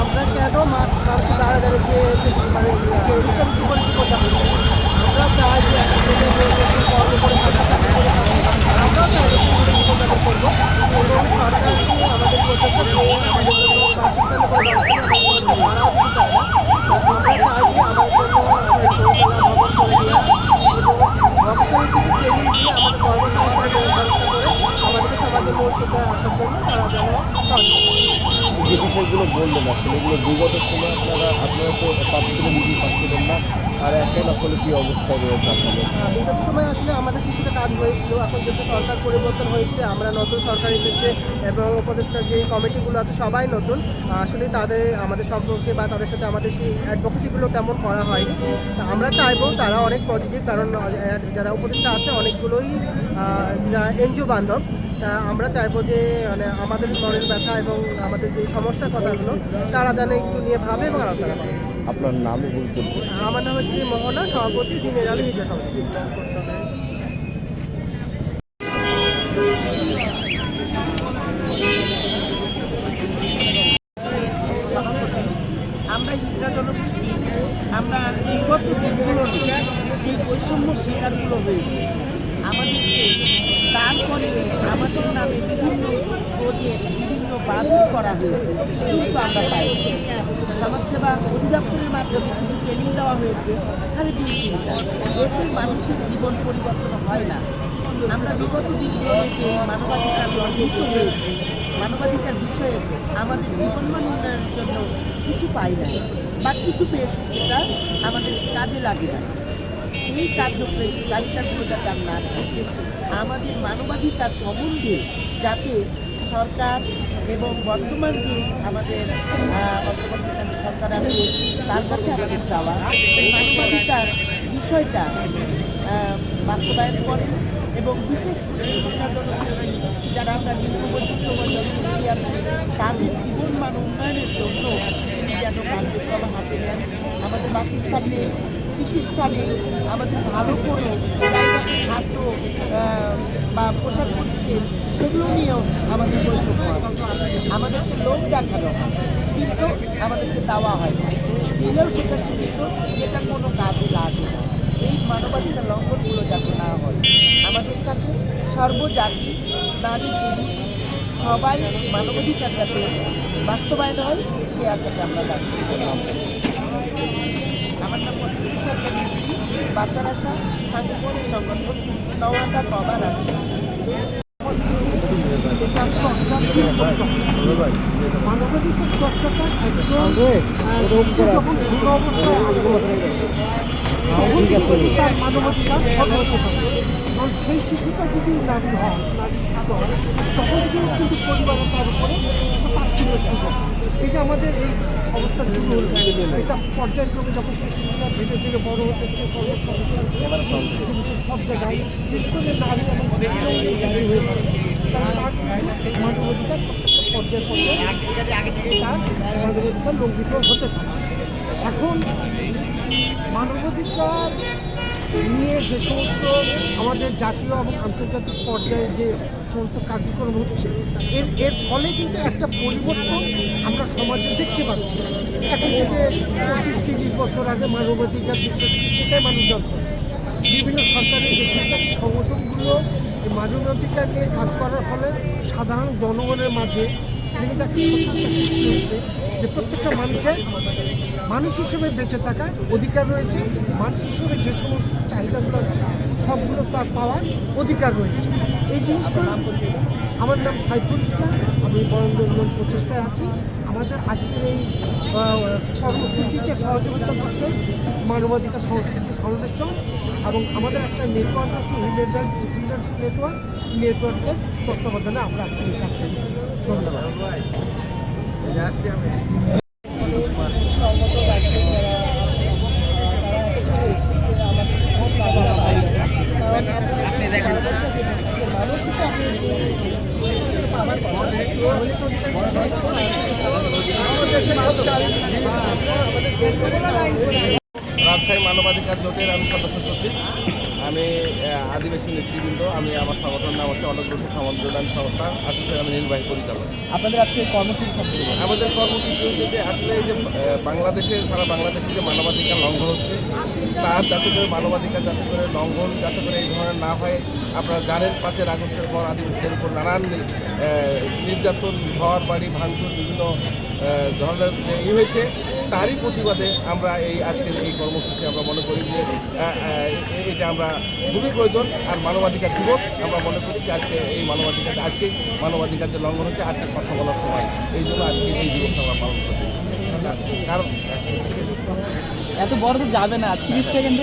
আমরা কেন মাছ মানুষের দাঁড়া দাঁড়িয়ে মানে বিচারুচি করে কি করতে হবে আমরা চাই যে একসাথে মেয়েদেরকে কর্ম করে থাকা চাকরি করে থাকা আমরাও চাই যে পুরো জীবনযাপন করব এবং সরকারকে আমাদের প্রত্যেকটা মেয়ে আমাদের জন্য বাসস্থান করে ব্যবস্থা ভাড়াও দিতে চায় না আমরা চাই যে আমাদের জন্য আমাদের শৌচালয় ভবন করে দেওয়া এবং অবসরে কিছু ট্রেনিং দিয়ে আমাদের কর্মসংস্থানের ব্যবস্থা করে আমাদেরকে সুতায় আসার জন্য তারা যেন যে বিষয়গুলো বললেন আসলে এগুলো বিগত সময় আপনারা আপনারা তো পাচ্ছিলেন নিজেই পাচ্ছিলেন না। আর এখন আসলে কি অবস্থা রয়েছে আপনাদের? বিগত সময় আসলে আমাদের কিছুটা কাজ হয়েছিল। এখন যেহেতু সরকার পরিবর্তন হয়েছে আমরা নতুন সরকার এসেছে এবং উপদেষ্টার যে কমিটিগুলো আছে সবাই নতুন। আসলে তাদের আমাদের সম্পর্কে বা তাদের সাথে আমাদের সেই অ্যাডভোকেসিগুলো তেমন করা হয়নি। আমরা চাইব তারা অনেক পজিটিভ কারণ যারা উপদেষ্টা আছে অনেকগুলোই যারা এনজিও বান্ধব আমরা চাইব যে মানে আমাদের মনের ব্যথা এবং আমাদের যে সমস্যার কথাগুলো তারা যেন একটু নিয়ে ভাবে এবং আলোচনা করে। আপনার ভুল করছে আমার নাম হচ্ছে মোহনা সভাপতি দিনের আলী হিজা সভাপতি সভাপতি আমরা হিজড়া জনগোষ্ঠী, আমরা বিগত দিনগুলোতে যে বৈষম্য শিকারগুলো হয়েছে, আমাদেরকে তারপরে আমাদের নামে বিভিন্ন প্রজেক্ট বিভিন্ন বাজেট করা হয়েছে কিন্তু আমরা পাইছি সমাজসেবা অধিদপ্তরের মাধ্যমে কিছু ট্রেনিং দেওয়া হয়েছে, খালি দুই তিনটা। এতে মানুষের জীবন পরিবর্তন হয় না। আমরা বিগত দিনগুলোতে মানবাধিকার লঙ্ঘিত হয়েছে। মানবাধিকার বিষয়ে আমাদের জীবনমান উন্নয়নের জন্য কিছু পাই নাই বা কিছু পেয়েছি সেটা আমাদের কাজে লাগে না এই কার্যকারিতাগুলো যাতে না আমাদের মানবাধিকার সম্বন্ধে যাতে সরকার এবং বর্তমান যে আমাদের বর্তমান সরকার আছে, তার কাছে আমাদের চাওয়া মানবাধিকার বিষয়টা বাস্তবায়ন করে এবং বিশেষ করে যারা আমরা নিম্ন বৈচিত্র্যময় জনগোষ্ঠী আছে তাদের জীবন মান উন্নয়নের জন্য তিনি যেন কার্যক্রম হাতে নেন। আমাদের বাসস্থান নেই, চিকিৎসা নেই, আমাদের ভালো কোনো খাদ্য বা পোশাক পরছে সেগুলো নিয়েও আমাদের বৈষম্য আমাদেরকে লোক দেখানো কিন্তু আমাদেরকে দেওয়া হয় না। দিলেও সেটা সীমিত, যেটা কোনো কাজে লাগে না। এই মানবাধিকার লঙ্ঘনগুলো যাতে না হয়, আমাদের সাথে সর্বজাতি, নারী, পুরুষ, সবাই মানবাধিকার যাতে বাস্তবায়ন হয়, সে আশাকে আমরা রাখি আমার নাম সরকারি বাচ্চার আশা, সাংস্কৃতিক সংগঠন নওয়াটা প্রবাদ আছে। মানবাধিকার চর্চাটা একদম যখন অবস্থায় তার মানবাধিকার কারণ সেই শিশুটা যদি নারী হয় নারী শিশু হয় তখন কিন্তু কিন্তু পরিবারে তার উপরে একটা তাচ্ছিল্য শুরু এই যে আমাদের এই অবস্থা শুরু হলো এটা পর্যায়ক্রমে যখন সেই শিশুটা ধীরে ধীরে বড় হতে কর্মসংস্থান শুরু সব জায়গায় বিশেষ করে নারী হয়ে পড়ে তার মানবাধিকার পর্যায়ে পর্যায়ে তার মানবাধিকার লঙ্ঘিত হতে থাকে। এখন মানবাধিকার নিয়ে যে সমস্ত আমাদের জাতীয় এবং আন্তর্জাতিক পর্যায়ে যে সমস্ত কার্যক্রম হচ্ছে, এর এর ফলে কিন্তু একটা পরিবর্তন আমরা সমাজে দেখতে পাচ্ছি। এখন থেকে পঁচিশ, তিরিশ বছর আগে মানবাধিকার বিষয়টি সেটাই মানুষ জানত বিভিন্ন সরকারি বেসরকারি সংগঠনগুলো মানবাধিকার নিয়ে কাজ করার ফলে সাধারণ জনগণের মাঝে কিন্তু যে প্রত্যেকটা মানুষের মানুষ হিসেবে বেঁচে থাকার অধিকার রয়েছে, মানুষ হিসেবে যে সমস্ত চাহিদাগুলো আছে সবগুলো তার পাওয়ার অধিকার রয়েছে। এই জিনিসগুলো আমার নাম সাইফুল ইসলাম, আমি বরেন্দ্র উন্নয়ন প্রচেষ্টায় আছি। আমাদের আজকের এই কর্মসূচিতে সহযোগিতা করছেন মানবাধিকার সংস্কৃতি ফাউন্ডেশন এবং আমাদের একটা নেটওয়ার্ক আছে এই নেটওয়ার্ক নেটওয়ার্ক নেটওয়ার্কের তত্ত্বাবধানে আমরা আজকে এই কাজটা ধন্যবাদ। আমাদের যারা জোটের আমি সদস্য সচিব। আমি আদিবাসী নেতৃবৃন্দ। আমি আমার সংগঠন নাম হচ্ছে অনগ্রসর সমাজদান সংস্থা আসলে আমি নির্বাহী পরিচালক। আপনাদের আজকে কর্মসূচি আমাদের কর্মসূচি হচ্ছে যে আসলে এই যে বাংলাদেশে সারা বাংলাদেশে যে মানবাধিকার লঙ্ঘন হচ্ছে তার যাতে করে মানবাধিকার যাতে করে লঙ্ঘন যাতে করে এই ধরনের না হয় আপনারা জানেন পাঁচের আগস্টের পর আদিবাসীদের উপর নানান নির্যাতন ঘর বাড়ি ভাঙচুর বিভিন্ন ধরনের ই হয়েছে, তারই প্রতিবাদে আমরা এই আজকের এই কর্মসূচি আমরা মনে করি যে এটা আমরা খুবই প্রয়োজন। আর মানবাধিকার দিবস, আমরা মনে করি যে আজকে এই মানবাধিকার আজকে মানবাধিকার যে লঙ্ঘন হচ্ছে, আজকে কথা বলার সময়। এই জন্য আজকে এই দিবসটা আমরা পালন করছি কারণ, এত বড় যাবে না, তিরিশ সেকেন্ডে